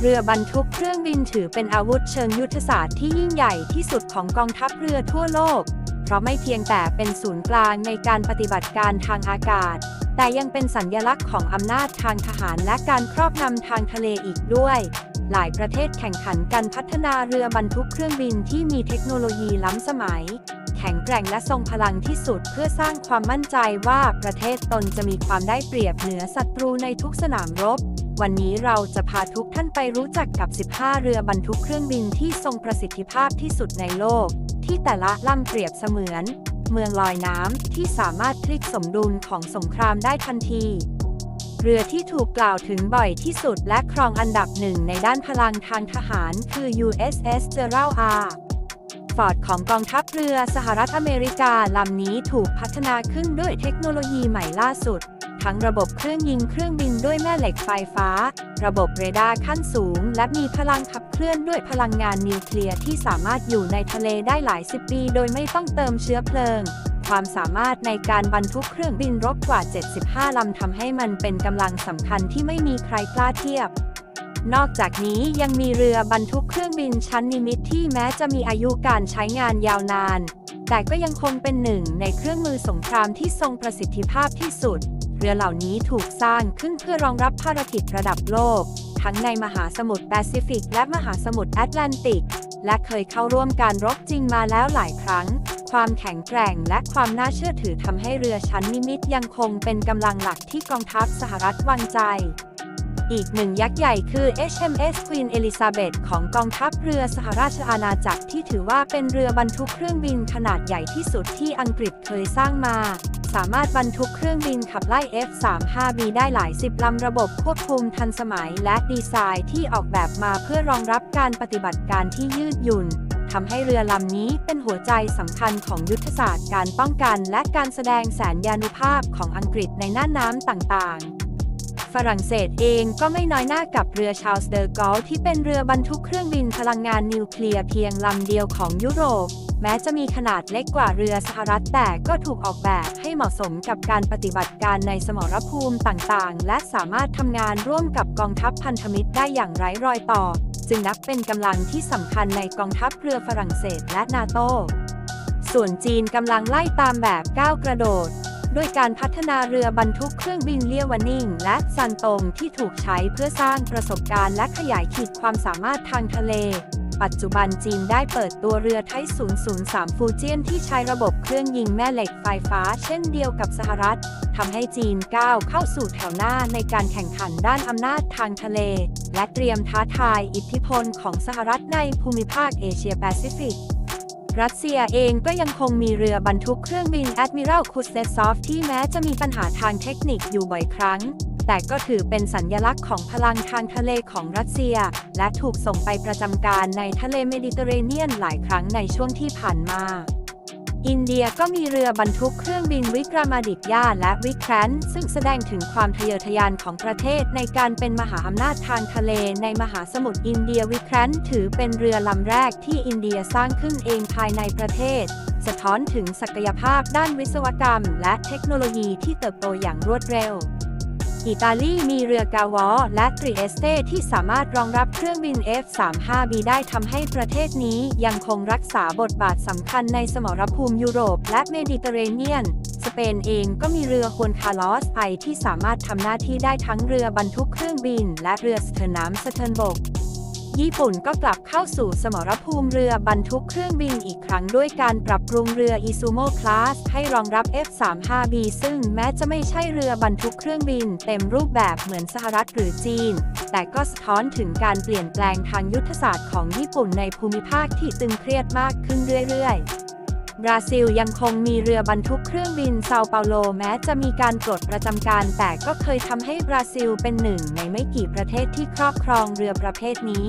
เรือบรรทุกเครื่องบินถือเป็นอาวุธเชิงยุทธศาสตร์ที่ยิ่งใหญ่ที่สุดของกองทัพเรือทั่วโลก เพราะไม่เพียงแต่เป็นศูนย์กลางในการปฏิบัติการทางอากาศ แต่ยังเป็นสัญญลักษณ์ของอำนาจทางทหารและการครอบงำทางทะเลอีกด้วย หลายประเทศแข่งขันกันพัฒนาเรือบรรทุกเครื่องบินที่มีเทคโนโลยีล้ำสมัย แข็งแกร่งและทรงพลังที่สุดเพื่อสร้างความมั่นใจว่าประเทศตนจะมีความได้เปรียบเหนือศัตรูในทุกสนามรบ วันนี้เราจะพาทุกท่านไปรู้จักกับ 15 เรือบรรทุกเครื่องบินที่ทรงประสิทธิภาพที่สุดในโลก ที่แต่ละลำเปรียบเสมือน เมืองลอยน้ำที่สามารถพลิกสมดุลของสงครามได้ทันที เรือที่ถูกกล่าวถึงบ่อยที่สุดและครองอันดับหนึ่งในด้านพลังทางทหารคือ USS Gerald R. ฟอร์ดของกองทัพเรือสหรัฐอเมริกาลำนี้ถูกพัฒนาขึ้นด้วยเทคโนโลยีใหม่ล่าสุด ทั้งระบบเครื่องยิงเครื่องบินด้วยแม่เหล็กไฟฟ้า ระบบเรดาร์ขั้นสูง และมีพลังขับเคลื่อนด้วยพลังงานนิวเคลียร์ที่สามารถอยู่ในทะเลได้หลายสิบปี โดยไม่ต้องเติมเชื้อเพลิง ความสามารถในการบรรทุกเครื่องบินรบกว่า 75 ลำทำให้มันเป็นกำลังสำคัญที่ไม่มีใครกล้าเทียบนอกจากนี้ยังมีเรือบรรทุกเครื่องบินชั้นนิมิตที่แม้จะมีอายุการใช้งานยาวนาน แต่ก็ยังคงเป็นหนึ่งในเครื่องมือสงครามที่ทรงประสิทธิภาพที่สุด เรือเหล่านี้ถูกสร้างขึ้นเพื่อรองรับภารกิจระดับโลก ทั้งในมหาสมุทรแปซิฟิก และมหาสมุทรแอตแลนติก และเคยเข้าร่วมการรบจริงมาแล้วหลายครั้ง ความแข็งแกร่งและความน่าเชื่อถือทำให้เรือชั้นนิมิตยังคงเป็นกำลังหลักที่กองทัพสหรัฐวางใจอีกหนึ่งยักษ์ใหญ่คือ HMS Queen Elizabeth ของกองทัพเรือสหราชอาณาจักรที่ถือว่าเป็นเรือบรรทุกเครื่องบินขนาดใหญ่ที่สุดที่อังกฤษเคยสร้างมา สามารถบรรทุกเครื่องบินขับไล่ F-35B ได้หลายสิบลำระบบควบคุมทันสมัยและดีไซน์ที่ออกแบบมาเพื่อรองรับการปฏิบัติการที่ยืดหยุ่นทำให้เรือลำนี้เป็นหัวใจสำคัญของยุทธศาสตร์การป้องกัน และการแสดงแสนยานุภาพของอังกฤษในน่านน้ำต่างๆฝรั่งเศสเองก็ไม่น้อยหน้ากับเรือชาลส์เดอร์กอลที่เป็นเรือบรรทุกเครื่องบินพลังงานนิวเคลียร์เพียงลำเดียวของยุโรป แม้จะมีขนาดเล็กกว่าเรือสหรัฐแต่ก็ถูกออกแบบให้เหมาะสมกับการปฏิบัติการในสมรภูมิต่างๆ และสามารถทำงานร่วมกับกองทัพพันธมิตรได้อย่างไร้รอยต่อ จึงนับเป็นกำลังที่สำคัญในกองทัพเรือฝรั่งเศสและนาโตส่วนจีนกำลังไล่ตามแบบก้าวกระโดดด้วยการพัฒนาเรือบรรทุกเครื่องบินเลี่ยววานิงและซันตงที่ถูกใช้เพื่อสร้างประสบการณ์และขยายขีดความสามารถทางทะเล ปัจจุบันจีนได้เปิดตัวเรือไทย003 ฟูเจียนที่ใช้ระบบเครื่องยิงแม่เหล็กไฟฟ้าเช่นเดียวกับสหรัฐทำให้จีนก้าวเข้าสู่แถวหน้าในการแข่งขันด้านอำนาจทางทะเล และเตรียมท้าทายอิทธิพลของสหรัฐในภูมิภาคเอเชียแปซิฟิกรัสเซียเองก็ยังคงมีเรือบรรทุกเครื่องบิน Admiral Kuznetsov ที่แม้จะมีปัญหาทางเทคนิคอยู่บ่อยครั้ง แต่ก็ถือเป็นสัญญลักษณ์ของพลังทางทะเลของรัสเซีย และถูกส่งไปประจำการในทะเลเมดิเตอร์เรเนียนหลายครั้งในช่วงที่ผ่านมาอินเดียก็มีเรือบรรทุกเครื่องบินวิกรามาดิตยาและวิกแครนซึ่งแสดงถึงความทะเยอทะยานของประเทศในการเป็นมหาอำนาจทางทะเลในมหาสมุทรอินเดียวิกแครนถือเป็นเรือลำแรกที่อินเดียสร้างขึ้นเองภายในประเทศ สะท้อนถึงศักยภาพด้านวิศวกรรม และเทคโนโลยีที่เติบโตอย่างรวดเร็ว อิตาลีมีเรือกาวอและตริเอสเตที่สามารถรองรับเครื่องบิน F-35B ได้ทำให้ประเทศนี้ยังคงรักษาบทบาทสำคัญในสมรภูมิยุโรปและเมดิเตอร์เรเนียน สเปนเองก็มีเรือควนคาร์ลอสไอที่สามารถทำหน้าที่ได้ทั้งเรือบรรทุกเครื่องบิน และเรือสเตอร์น้ำสเทอร์นบก ญี่ปุ่นก็กลับเข้าสู่สมรภูมิเรือบรรทุกเครื่องบินอีกครั้งด้วยการปรับปรุงเรืออิซูโมคลาสให้รองรับ F-35B ซึ่งแม้จะไม่ใช่เรือบรรทุกเครื่องบินเต็มรูปแบบเหมือนสหรัฐหรือจีน แต่ก็สะท้อนถึงการเปลี่ยนแปลงทางยุทธศาสตร์ของญี่ปุ่นในภูมิภาคที่ตึงเครียดมากขึ้นเรื่อยๆ บราซิลยังคงมีเรือบรรทุกเครื่องบินเซาเปาโลแม้จะมีการปลดประจำการ แต่ก็เคยทำให้บราซิลเป็นหนึ่งในไม่กี่ประเทศที่ครอบครองเรือประเภทนี้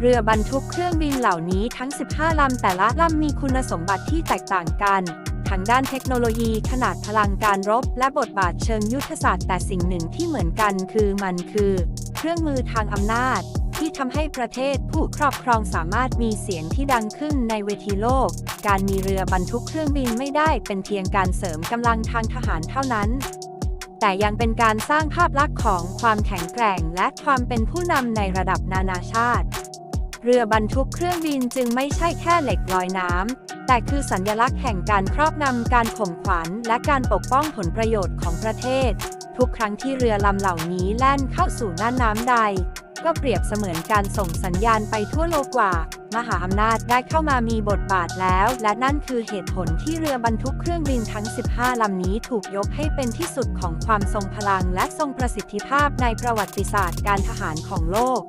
เรือบรรทุกเครื่องบินเหล่านี้ทั้ง 15 ลำ แต่ละลำมีคุณสมบัติที่แตกต่างกันทั้งด้านเทคโนโลยีขนาดพลังการรบ และบทบาทเชิงยุทธศาสตร์แต่สิ่งหนึ่งที่เหมือนกันคือมันคือ เครื่องมือทางอำนาจ ที่ทำให้ประเทศผู้ครอบครองสามารถมีเสียงที่ดังขึ้นในเวทีโลก การมีเรือบรรทุกเครื่องบินไม่ได้เป็นเพียงการเสริมกำลังทางทหารเท่านั้น แต่ยังเป็นการสร้างภาพลักษณ์ของความแข็งแกร่งและความเป็นผู้นำในระดับนานาชาติ เรือบรรทุกเครื่องบินจึงไม่ใช่แค่เหล็กลอยน้ำ แต่คือสัญลักษณ์แห่งการครอบงำการข่มขวัญและการปกป้องผลประโยชน์ของประเทศ ทุกครั้งที่เรือลำเหล่านี้แล่นเข้าสู่น่านน้ำใด ก็เปรียบเสมือนการส่งสัญญาณไปทั่วโลกว่า มหาอำนาจได้เข้ามามีบทบาทแล้ว และนั่นคือเหตุผลที่เรือบรรทุกเครื่องบินทั้ง 15 ลำนี้ถูกยกให้เป็นที่สุดของความทรงพลังและทรงประสิทธิภาพในประวัติศาสตร์การทหารของโลก